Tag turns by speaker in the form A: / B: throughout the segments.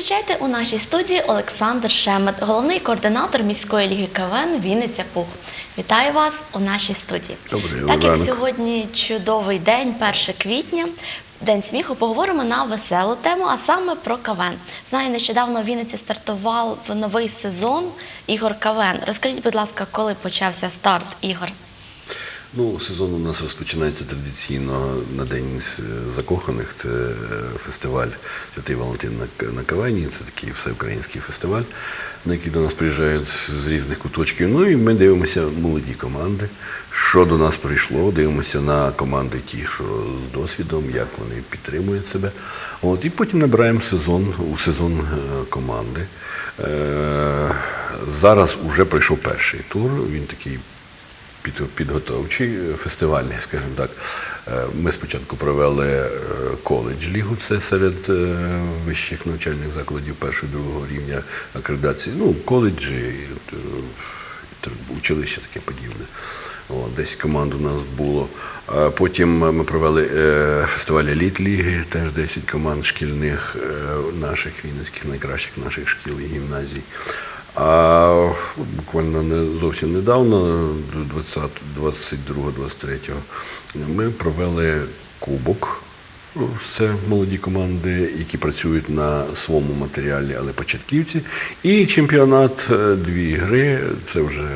A: Зустрічайте у нашій студії Олександр Шемет, головний координатор міської ліги КВН Вінниця Пух. Вітаю вас у нашій студії.
B: Добрий
A: так як сьогодні чудовий день, 1 квітня. День сміху поговоримо на веселу тему, а саме про КВН. Знаю, нещодавно в Вінниці стартував новий сезон ігор КВН. Розкажіть, будь ласка, коли почався старт ігор?
B: Ну, сезон у нас розпочинається традиційно на День е, закоханих. Це е, фестиваль Святий Валентин на, К- на Кавені. Це такий всеукраїнський фестиваль, на який до нас приїжджають з різних куточків. Ну і ми дивимося молоді команди, що до нас прийшло. Дивимося на команди ті, що з досвідом, як вони підтримують себе. От, і потім набираємо сезон у сезон е, команди. Зараз вже пройшов перший тур. Він такий підготовчий, е, фестивальний, скажімо так. Е, Ми спочатку провели е, коледж лігу, це серед вищих навчальних закладів першого другого рівня акредитації. Ну, коледжі, училище таке подібне. Десь команд у нас було. Потім ми провели фестиваль еліт ліги, теж 10 команд шкільних наших вінницьких, найкращих наших шкіл і гімназій. А буквально не зовсім недавно, 22-23, ми провели кубок. Ну, Це молоді команди, які працюють на своєму матеріалі, але початківці. І чемпіонат е, дві гри. Це вже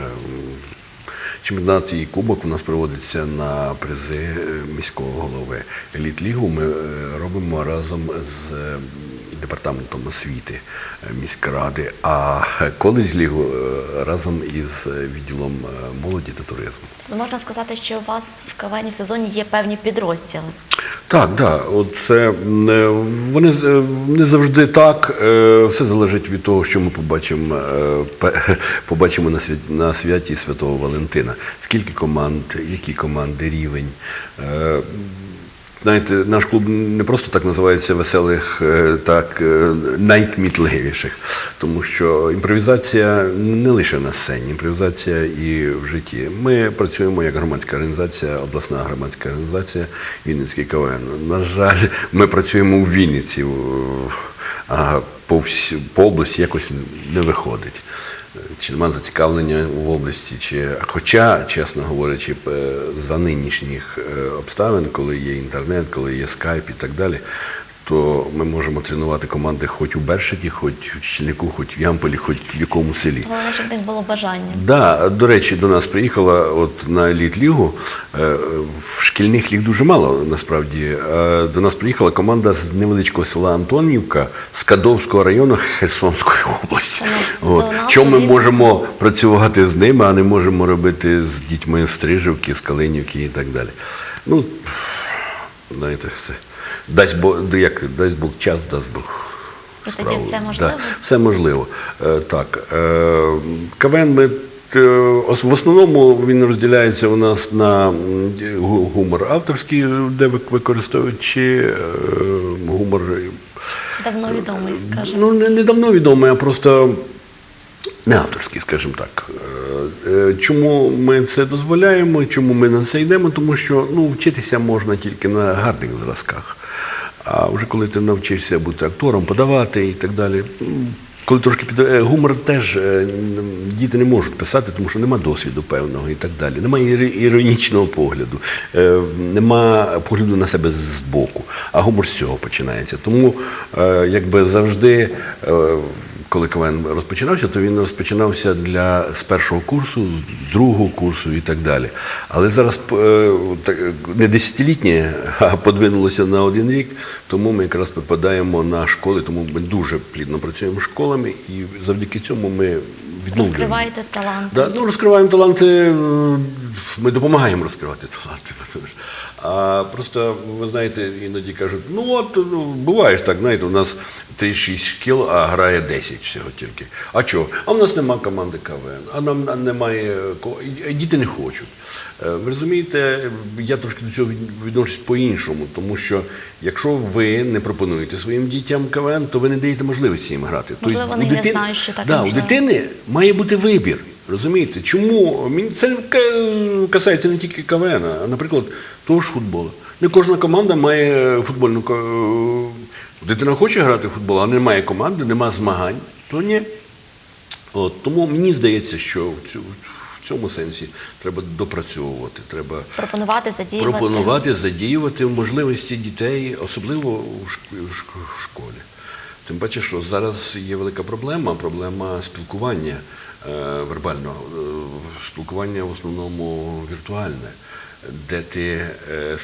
B: чемпіонат і кубок у нас проводиться на призи міського голови. Еліт-лігу ми е, робимо разом з департаментом освіти е, міськради, а коледж-лігу е, разом із е, відділом е, молоді та туризму.
A: Ну, можна сказати, що у вас в КВН в сезоні є певні підрозділи.
B: Так, так. От це м, е, вони е, не завжди так. Е, Все залежить від того, що ми побачимо, е, побачимо на святі, на святі Святого Валентина. Скільки команд, які команди, рівень. Знаєте, наш клуб не просто так називається веселих, е, так е, найкмітливіших, тому що імпровізація не лише на сцені, імпровізація і в житті. Ми працюємо як громадська організація, обласна громадська організація Вінницький КВН. На жаль, ми працюємо у Вінниці, а по, всі, по області якось не виходить. Чи нема зацікавлення в області, чи хоча, чесно говорячи, за нинішніх е, обставин, коли є інтернет, коли є скайп і так далі, то ми можемо тренувати команди хоч у Бершиті, хоч у Чільнику, хоч в Ямполі, хоч в якому селі.
A: Головне, щоб в них було бажання.
B: Да, до речі, до нас приїхала от на еліт-лігу. е, В шкільних ліг дуже мало насправді. Е, До нас приїхала команда з невеличкого села Антонівка з Кадовського району Херсонської області. От. Чому ми можемо працювати з ними, а не можемо робити з дітьми з Стрижівки, з Калинівки і так далі. Ну, знаєте, це дасть Бог, як дасть Бог час, дасть Бог.
A: І тоді все можливо?
B: Да, все можливо. Так. е, КВН ми е, в основному він розділяється у нас на гумор авторський, де вик- використовують чи е, гумор.
A: Давно відомий, скажімо.
B: Ну, не, не давно відомий, а просто не авторський, скажімо так. Чому ми це дозволяємо, чому ми на це йдемо? Тому що ну, вчитися можна тільки на гарних зразках. А вже коли ти навчишся бути актором, подавати і так далі. Коли трошки під е, гумор теж е, діти не можуть писати, тому що нема досвіду певного і так далі. Немає іронічного погляду, е, нема погляду на себе збоку. А гумор з цього починається. Тому якби завжди. Коли КВН розпочинався, то він розпочинався для з першого курсу, з другого курсу і так далі. Але зараз е, не десятилітнє, а подвинулося на один рік, тому ми якраз попадаємо на школи, тому ми дуже плідно працюємо з школами і завдяки цьому ми відновлюємо.
A: Розкриваєте таланти.
B: Да, ну, розкриваємо таланти, ми допомагаємо розкривати таланти. А просто, ви знаєте, іноді кажуть, ну от ну, буває ж так, знаєте, у нас 36 шкіл, а грає 10 всього тільки. А чого? А в нас нема команди КВН, а нам немає діти не хочуть. Е, Ви розумієте, я трошки до цього відношусь по-іншому, тому що якщо ви не пропонуєте своїм дітям КВН, то ви не даєте можливості їм грати.
A: Можливо,
B: Тобто
A: вони
B: у
A: не знають, що таке
B: да, у дитини має бути вибір. Розумієте? Чому? Мені Це касається не тільки КВН, а, наприклад, того ж футболу. Не кожна команда має футбольну ко- Дитина хоче грати в футбол, а немає команди, немає змагань, то ні. От, тому мені здається, що в цьому сенсі треба допрацьовувати, треба
A: Пропонувати, задіювати.
B: пропонувати, задіювати можливості дітей, особливо в школі. Тим паче, що зараз є велика проблема, проблема спілкування е, вербального, е, спілкування в основному віртуальне, де ти е,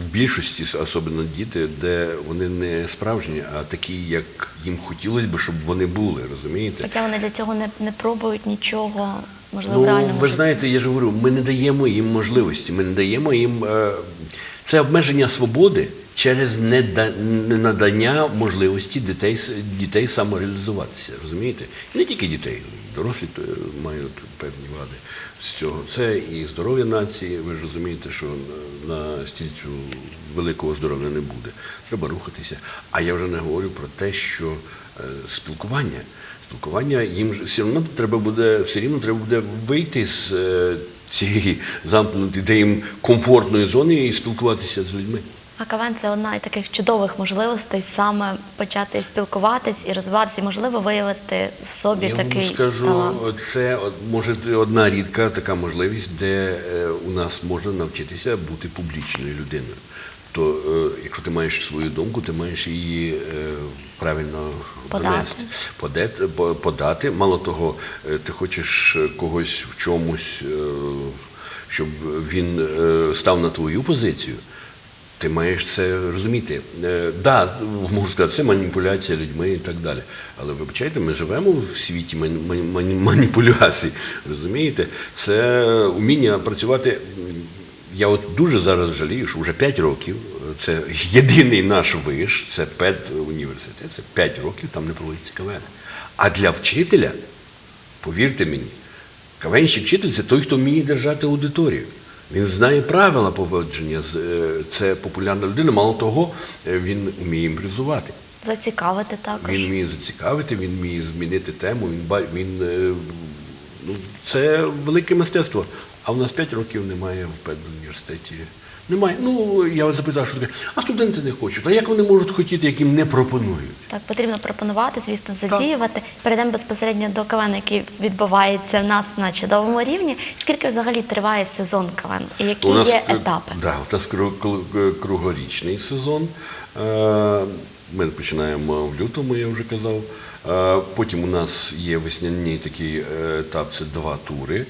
B: в більшості, особливо діти, де вони не справжні, а такі, як їм хотілося б, щоб вони були, розумієте?
A: Хоча вони для цього не, не пробують нічого, можливо, в
B: Ну,
A: реальному
B: ви знаєте, я ж говорю, ми не даємо їм можливості, ми не даємо їм це обмеження свободи через ненадання можливості дітей, дітей самореалізуватися. Розумієте? І не тільки дітей, дорослі мають певні вади з цього. Це і здоров'я нації. Ви ж розумієте, що на стільцю великого здоров'я не буде. Треба рухатися. А я вже не говорю про те, що е, спілкування. Спілкування їм все одно треба буде, все рівно треба буде вийти з е, цієї замкнутої, де їм комфортної зони і спілкуватися з людьми.
A: А КВН це одна із таких чудових можливостей саме почати спілкуватись і розвиватися, і, можливо, виявити в собі
B: Я
A: такий
B: вам скажу,
A: талант.
B: це може одна рідка така можливість, де е, у нас можна навчитися бути публічною людиною. То е, якщо ти маєш свою думку, ти маєш її е, правильно
A: Подати.
B: Подати, подати. Мало того, ти хочеш когось в чомусь, щоб він став на твою позицію. Ти маєш це розуміти. Е, да, можу сказати, це маніпуляція людьми і так далі. Але вибачайте, ми живемо в світі ман- ман- ман- маніпуляцій. Розумієте? Це уміння працювати. Я от дуже зараз жалію, що вже 5 років це єдиний наш виш, це ПЕД університет, це 5 років там не проводиться КВН. А для вчителя, повірте мені, кавенщик вчитель це той, хто вміє держати аудиторію. Він знає правила поводження, з- е, це популярна людина. Мало того, е, він вміє імпровізувати.
A: Зацікавити також.
B: Він вміє зацікавити, він вміє змінити тему. Він він е, ну, це велике мистецтво. А в нас 5 років немає в педуніверситеті. Немає. Ну я вас запитав, що таке, а студенти не хочуть. А як вони можуть хотіти, як їм не пропонують?
A: Так, потрібно пропонувати, звісно, задіювати. Перейдемо безпосередньо до КВН, який відбувається в нас на чудовому рівні. Скільки взагалі триває сезон КВН? І які
B: У нас,
A: є етапи?
B: Да, у нас кру- кру- кругорічний сезон. Е, Ми починаємо в лютому, я вже казав. Е, Потім у нас є весняний такий е, етап, це два тури.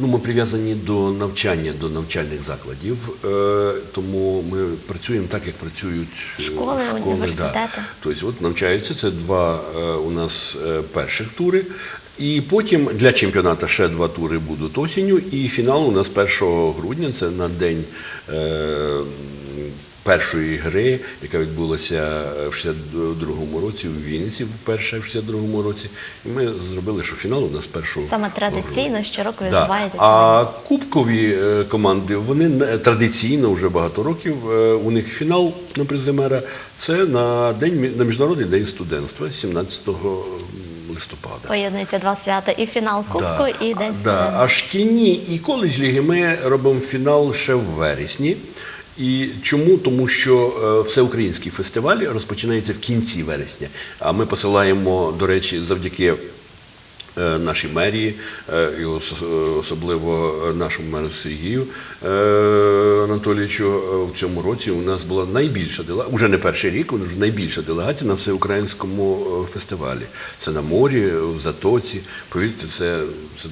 B: Ну, ми прив'язані до навчання, до навчальних закладів, е, тому ми працюємо так, як працюють школи,
A: Школи, університети.
B: Да. Тобто, от навчаються це два е, у нас е, перших тури. І потім для чемпіонату ще два тури будуть осінню. І фінал у нас 1 грудня, це на день е, першої гри, яка відбулася в 62-му році у Вінниці, вперше в 62-му році. І ми зробили, що фінал у нас 1
A: Саме традиційно щороку
B: Да.
A: відбувається
B: А кубкові е, команди, вони традиційно вже багато років. е, У них фінал на приземера це на день на міжнародний день студентства 17 листопада.
A: Поєднуються два свята: і фінал Кубку, і День
B: да.
A: студента.
B: А шкільні і коледж ліги ми робимо фінал ще в вересні. І чому? Тому що е, всеукраїнський фестиваль розпочинається в кінці вересня. А ми посилаємо, до речі, завдяки е, нашій мерії, е, і особливо нашому меру Сергію Анатолійовичу, в цьому році у нас була найбільша делегація, уже не перший рік, вже найбільша делегація на всеукраїнському фестивалі. Це на морі, в Затоці. Повірте, це. це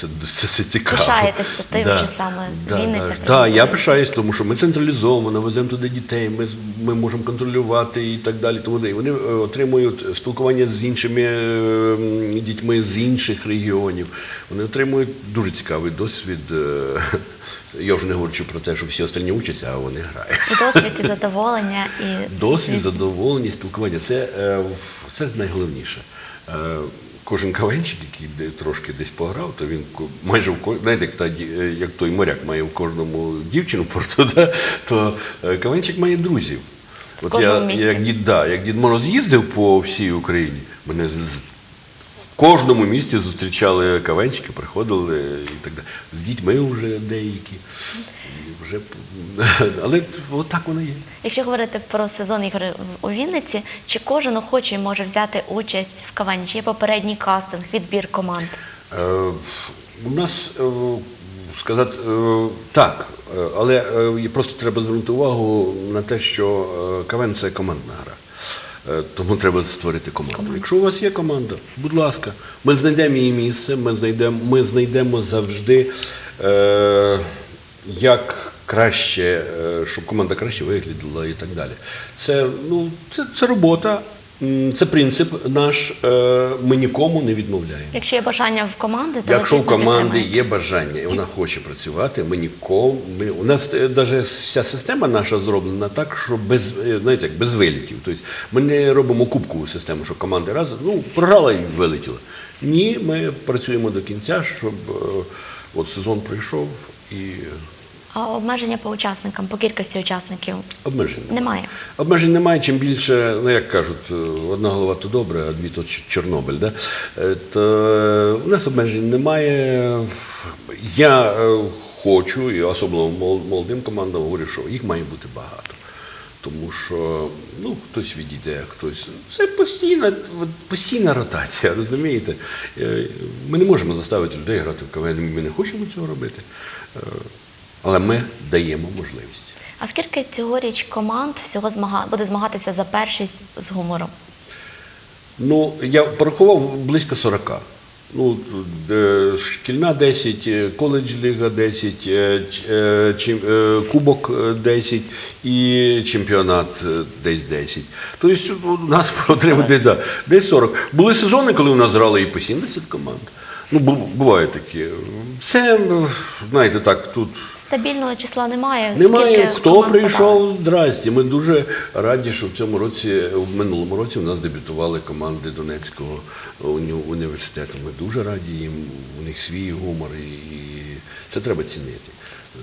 B: це, це, це цікаво.
A: Пишаєтеся тим, що саме
B: да,
A: Вінниця
B: да,
A: презентує
B: да, я пишаюсь, тому що ми централізовано, веземо туди дітей, ми, ми можемо контролювати і так далі. Тому далі. вони е, отримують спілкування з іншими е, дітьми з інших регіонів. Вони отримують дуже цікавий досвід. е, Я вже не говорю про те, що всі останні учаться, а вони грають.
A: Досвід, і задоволення, і
B: Досвід, задоволення, спілкування це, це найголовніше. Кожен кавенчик, який трошки десь пограв, то він майже в ко- знаєте, як, та, е, як той моряк має в кожному дівчину порту, да? то е, кавенчик має друзів. От
A: кожному
B: я,
A: місті.
B: як, дід, да, як Дід Мороз їздив по всій Україні, мене з- кожному місті зустрічали кавенчики, приходили і так далі. З дітьми вже деякі. Вже, але от так воно є.
A: Якщо говорити про сезон ігор в- у Вінниці, чи кожен охочий може взяти участь в кавені? Чи є попередній кастинг, відбір команд?
B: Е, У нас е, сказати е, так, але е, просто треба звернути увагу на те, що е, КВН це командна гра. Е, Тому треба створити команду. Якщо у вас є команда, будь ласка, ми знайдемо її місце, ми знайдемо, ми знайдемо завжди, е, як краще, е, щоб команда краще виглядала і так далі. Це, ну, це, це робота, це принцип наш, е, ми нікому не відмовляємо.
A: Якщо є бажання в команди, то
B: Якщо в команди є бажання і вона хоче працювати, ми нікому. Ми, у нас навіть вся система наша зроблена так, що без, е, знаєте, як без вилітів. Тобто ми не робимо кубкову систему, що команди раз ну, програла і вилетіла. Ні, ми працюємо до кінця, щоб е, от сезон прийшов і
A: обмеження по учасникам, по кількості учасників
B: обмежень.
A: немає.
B: Обмежень немає, чим більше, ну як кажуть, е, одна голова то добре, а дві то Чорнобиль. Да? Е, То е, у нас обмежень немає. Я хочу, і особливо молодим командам говорю, що їх має бути багато. Тому що ну, хтось відійде, хтось. Це постійна, постійна ротація, розумієте? Ми не можемо заставити людей грати в КВН, ми не хочемо цього робити. Але ми даємо можливість.
A: А скільки цьогоріч команд всього змага... буде змагатися за першість з гумором?
B: Ну, я порахував близько 40. Ну, е, шкільна 10, е, коледж ліга 10, е, кубок е, 10 і чемпіонат десь 10. Тобто у нас отримати да, десь 40. Були сезони, коли у нас грали і по 70 команд. Ну, бу- бувають такі. Це, е, знаєте, так, тут
A: Стабільного числа немає.
B: немає. Хто прийшов, здрасті. Ми дуже раді, що в цьому році, в минулому році, у нас дебютували команди Донецького уні- університету. Ми дуже раді їм, у них свій гумор, і, це треба цінити.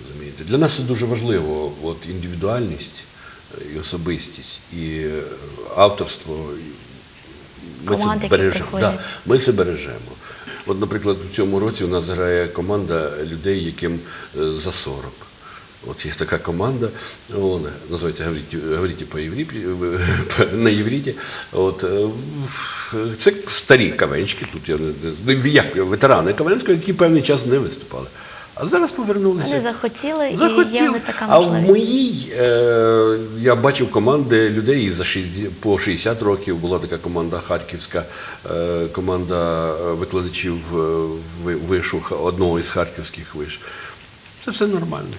B: Розумієте? Для нас це дуже важливо. От індивідуальність е, і особистість, і е, авторство. Ми
A: Команд,
B: це
A: які
B: бережемо. Да, ми це бережемо. От, наприклад, у цьому році у нас грає команда людей, яким е, за 40. От є така команда, вона називається «Говорите, по Європі, на євріті. От, е, це старі кавенчики, тут я не- ветерани Кавенського, які певний час не виступали. А зараз повернулися.
A: Вони захотіли, і є них така
B: а в моїй е, я бачив команди людей за 60, по 60 років. Була така команда харківська, е, команда е, викладачів е, вишу одного із харківських виш. Це все нормально.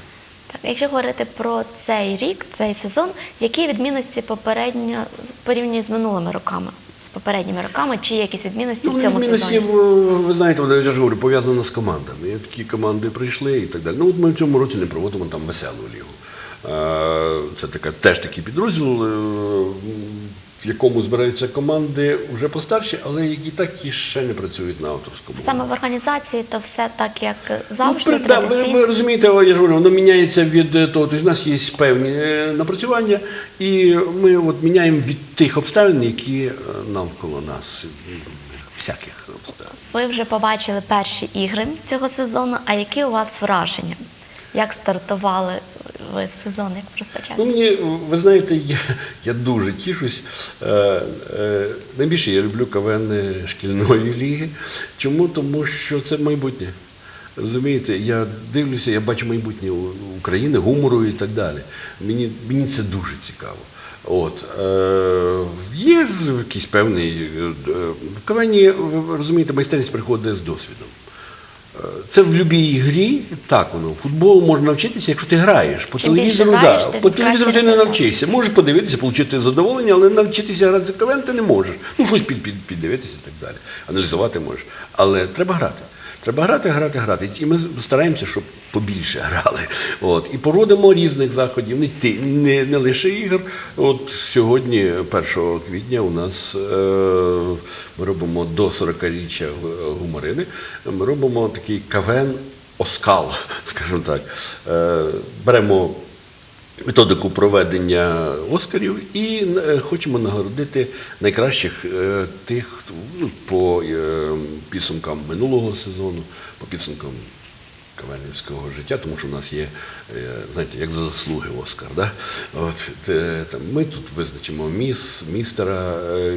A: Так, якщо говорити про цей рік, цей сезон, які відмінності попередньо порівняно з минулими роками? З попередніми роками, чи є якісь відмінності в цьому
B: відмінності,
A: сезоні?
B: в- ви знаєте, я ж говорю, пов'язано з командами. Є такі команди прийшли і так далі. Ну, от ми в цьому році не проводимо там веселу лігу. Е, Це така, теж такий підрозділ, е, в якому збираються команди вже постарші, але які так і ще не працюють на авторському.
A: Саме в організації, то все так, як завжди,
B: Ну, при- да, ви, ви розумієте, я ж говорю, воно міняється від того. Тобто, у нас є певні е, напрацювання, і ми от міняємо від тих обставин, які е, навколо нас, всяких обставин.
A: Ви вже побачили перші ігри цього сезону. А які у вас враження? Як стартували ви сезон, як розпочався?
B: Ну, мені, ви знаєте, я, я дуже тішусь. Е, е, найбільше я люблю КВН шкільної ліги. Чому? Тому що це майбутнє. Розумієте, я дивлюся, я бачу майбутнє України, гумору і так далі. Мені, мені це дуже цікаво. От, е, є якийсь певний. е, е, В КВНі, ви розумієте, майстерність приходить з досвідом. Це в будь-якій грі, так воно. Футболу можна навчитися, якщо ти граєш. По
A: Чим
B: телевізору,
A: граєш,
B: да,
A: тим
B: по телевізору ти не навчишся. Можеш подивитися, отримати задоволення, але навчитися грати за КВН ти не можеш. Ну, щось під, під, піддивитися і так далі. Аналізувати можеш. Але треба грати. Треба грати, грати, грати. І ми стараємося, щоб побільше грали. От. І породимо різних заходів, не, не, не лише ігор. От сьогодні, 1 квітня, у нас е, ми робимо до 40-річчя гуморини. Ми робимо такий кавен. Оскал, скажімо так. Е, беремо методику проведення Оскарів і е, хочемо нагородити найкращих е, тих хто, ну, по е, підсумкам минулого сезону, по підсумкам кавенівського життя, тому що в нас є, знаєте, як за заслуги Оскар. Да? От, те, там, ми тут визначимо міс, містера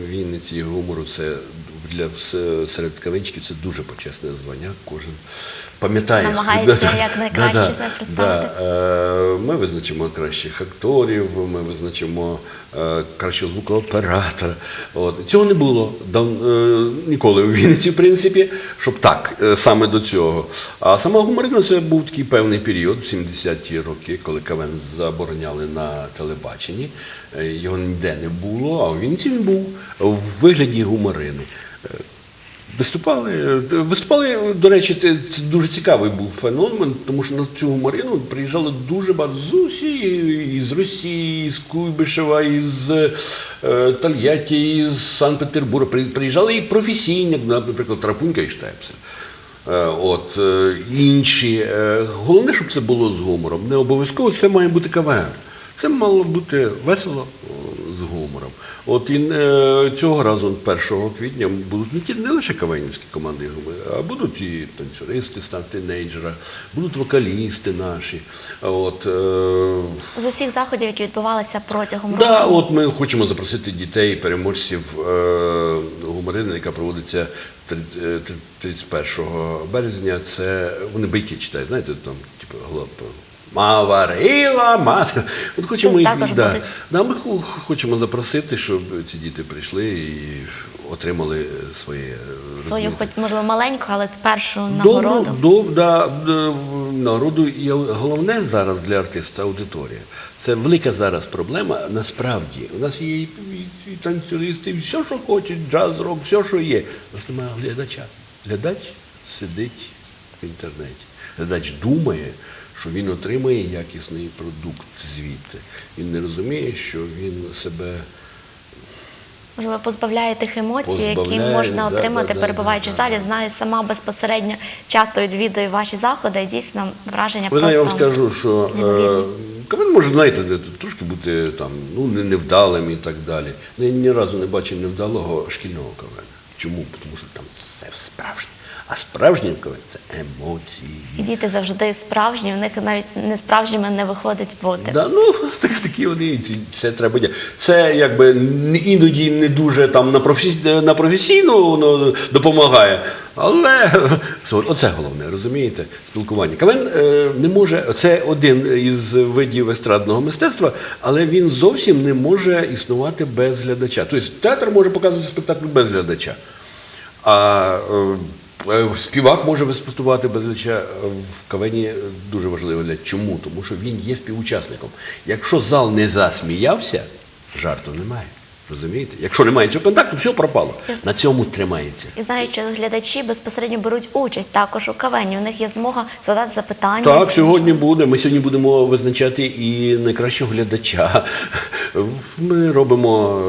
B: Вінниці гумору. Це для серед кавенчиків це дуже почесне звання. Кожен пам'ятає.
A: Намагається
B: Да-да.
A: себе представити.
B: Да. Е, Ми визначимо кращих акторів, ми визначимо е, кращого звукооператора. От. Цього не було дав- е, ніколи у Вінниці, в принципі, щоб так, саме до цього. А сама гуморина це був такий певний період, 70-ті роки, коли КВН забороняли на телебаченні. Його ніде не було, а у Вінниці він був в вигляді гуморини. Виступали, виступали, до речі, це, це дуже цікавий був феномен, тому що на цю гуморину приїжджало дуже багато з усієї, із Росії, з Куйбишева, із е, Тольятті, із Санкт-Петербурга. При- Приїжджали і професійні, наприклад, Трапунька і Штепсель. Е, От, е, інші. Е, Головне, щоб це було з гумором. Не обов'язково це має бути КВН. Це мало бути весело. От і е, цього разу, 1 квітня, будуть не ті не лише кавенівські команди а будуть і танцюристи з тінейджера, будуть вокалісти наші. От, е,
A: З усіх заходів, які відбувалися протягом
B: Да,
A: року.
B: от ми хочемо запросити дітей, переможців е, гуморини, яка проводиться три- е, три- 31 березня. Це вони байки читають, знаєте, там, типу, голова. Маварила, мати. От хочемо їх
A: також
B: да,
A: будуть.
B: да, ми ху- хочемо запросити, щоб ці діти прийшли і отримали своє е,
A: Свою, хоч можливо, маленьку, але першу
B: Добру,
A: нагороду.
B: доб, да, д- нагороду. І головне зараз для артиста аудиторія. Це велика зараз проблема. Насправді, у нас є і, і, і танцюристи, і все, що хочуть, джаз, рок, все, що є. У нас немає глядача. Глядач сидить в інтернеті. Глядач думає, що він отримає якісний продукт звідти. Він не розуміє, що він себе
A: Можливо, позбавляє тих емоцій, які можна
B: да,
A: отримати,
B: да,
A: перебуваючи
B: да,
A: в залі.
B: да.
A: Знаю сама безпосередньо часто відвідую ваші заходи, і дійсно враження
B: Ви
A: просто
B: я вам скажу, що е, може, знаєте, трошки бути там, ну, не- невдалим і так далі. Ну, Я ні разу не бачив невдалого шкільного КВН. Чому? Тому що там все справжнє. А справжній КВН це емоції.
A: І діти завжди справжні, в них навіть не справжніми не виходить бути.
B: Да, ну, так, такі вони, це треба діяти. Це якби іноді не дуже там на, професі, на професійну воно допомагає, але оце головне, розумієте, спілкування. КВН е, не може, це один із видів естрадного мистецтва, але він зовсім не може існувати без глядача. Тобто театр може показувати спектакль без глядача. А е, співак може виступати без глядача в кавені дуже важливо для чому? Тому що він є співучасником. Якщо зал не засміявся, жарту немає. Розумієте? Якщо немає цього контакту, все пропало. На цьому тримається.
A: І знаю, що глядачі безпосередньо беруть участь також у кавені. У них є змога задати запитання.
B: Так, сьогодні буде. Ми сьогодні будемо визначати і найкращого глядача. Ми робимо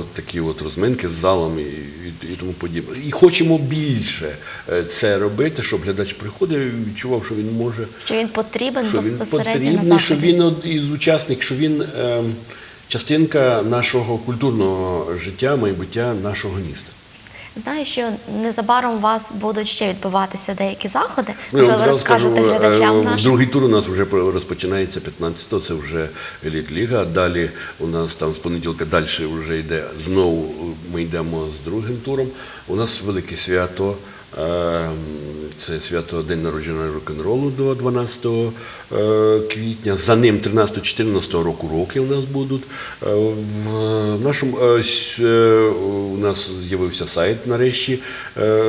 B: е, такі от розминки з залом і, і, і тому подібне. І хочемо більше е, це робити, щоб глядач приходив і відчував, що він може
A: що він потрібен
B: що він
A: безпосередньо на
B: що він із учасник, що він е, частинка нашого культурного життя, майбуття нашого міста.
A: Знаю, що незабаром у вас будуть ще відбуватися деякі заходи.
B: Ну,
A: Можливо,
B: одразу
A: розкажете
B: скажу,
A: глядачам
B: е,
A: нашим.
B: Другий тур у нас вже розпочинається 15-го, це вже еліт-ліга. Далі у нас там з понеділка далі вже йде знову. Ми йдемо з другим туром. У нас велике свято. Е, Це свято День народження рок-н-ролу до 12 е, квітня. За ним 13-14 року роки у нас будуть. Е, В нашому е, у нас з'явився сайт нарешті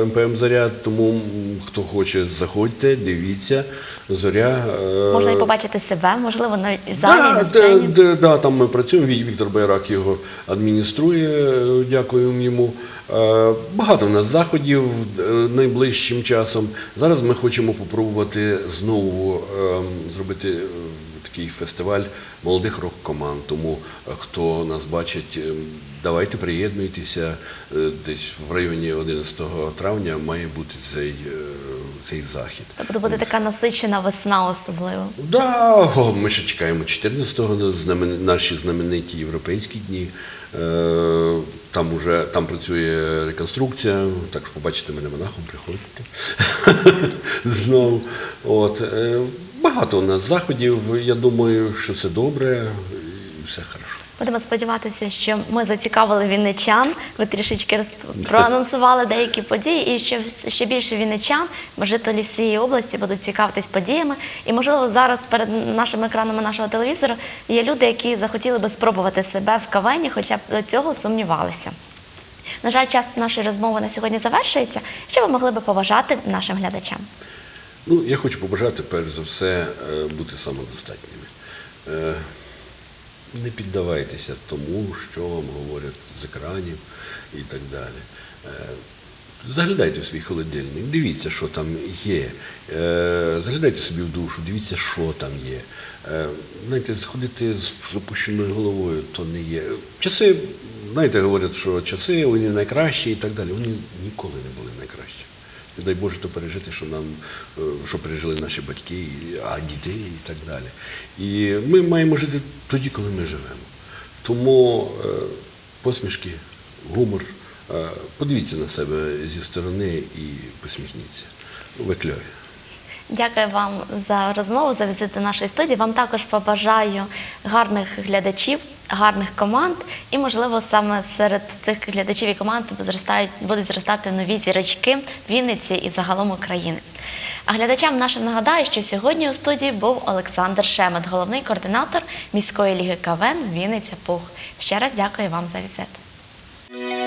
B: МПМ Заря, тому хто хоче, заходьте, дивіться. Зоря.
A: Можна і побачити себе, можливо, навіть в залі,
B: Да,
A: на
B: да,
A: сцені.
B: да, да, там ми працюємо. Віктор Байрак його адмініструє. Дякуємо йому. Е, Багато в нас заходів е, найближчим часом. Зараз ми хочемо попробувати знову е, зробити е, такий фестиваль молодих рок-команд. Тому хто нас бачить, е, давайте приєднуйтеся. Десь в районі 11 травня має бути цей, цей захід.
A: Тобто буде така насичена весна особливо.
B: Да, о, ми ще чекаємо 14-го знамен... наші знамениті європейські дні. Е, там уже там працює реконструкція, так що побачите мене монахом, приходьте знову. От, е, багато у нас заходів. Я думаю, що це добре і все хорошо.
A: Будемо сподіватися, що ми зацікавили вінничан. Ви трішечки розп- проанонсували деякі події, і що ще більше вінничан, жителі всієї області будуть цікавитись подіями. І можливо зараз перед нашими екранами нашого телевізора є люди, які захотіли би спробувати себе в кавені, хоча б до цього сумнівалися. На жаль, час нашої розмови на сьогодні завершується. Що ви могли би побажати нашим глядачам?
B: Ну, я хочу побажати, перш за все, е, бути самодостатніми. Не піддавайтеся тому, що вам говорять з екранів і так далі. Е, Заглядайте в свій холодильник, дивіться, що там є. Е, Заглядайте собі в душу, дивіться, що там є. Е, Знаєте, ходити з опущеною головою то не є. Часи, знаєте, говорять, що часи вони найкращі і так далі. Вони ніколи не були найкращі. І дай Боже то пережити, що нам, е, що пережили наші батьки, а діти і так далі. І ми маємо жити тоді, коли ми живемо. Тому е, посмішки, гумор. е, Подивіться на себе зі сторони і посміхніться. Викльові. Ви кльові.
A: Дякую вам за розмову, за візит до нашої студії. Вам також побажаю гарних глядачів, гарних команд, і, можливо, саме серед цих глядачів і команд будуть зростати нові зірочки Вінниці і загалом України. А глядачам нашим нагадаю, що сьогодні у студії був Олександр Шемет, головний координатор міської ліги КВН Вінниця Пух. Ще раз дякую вам за візит.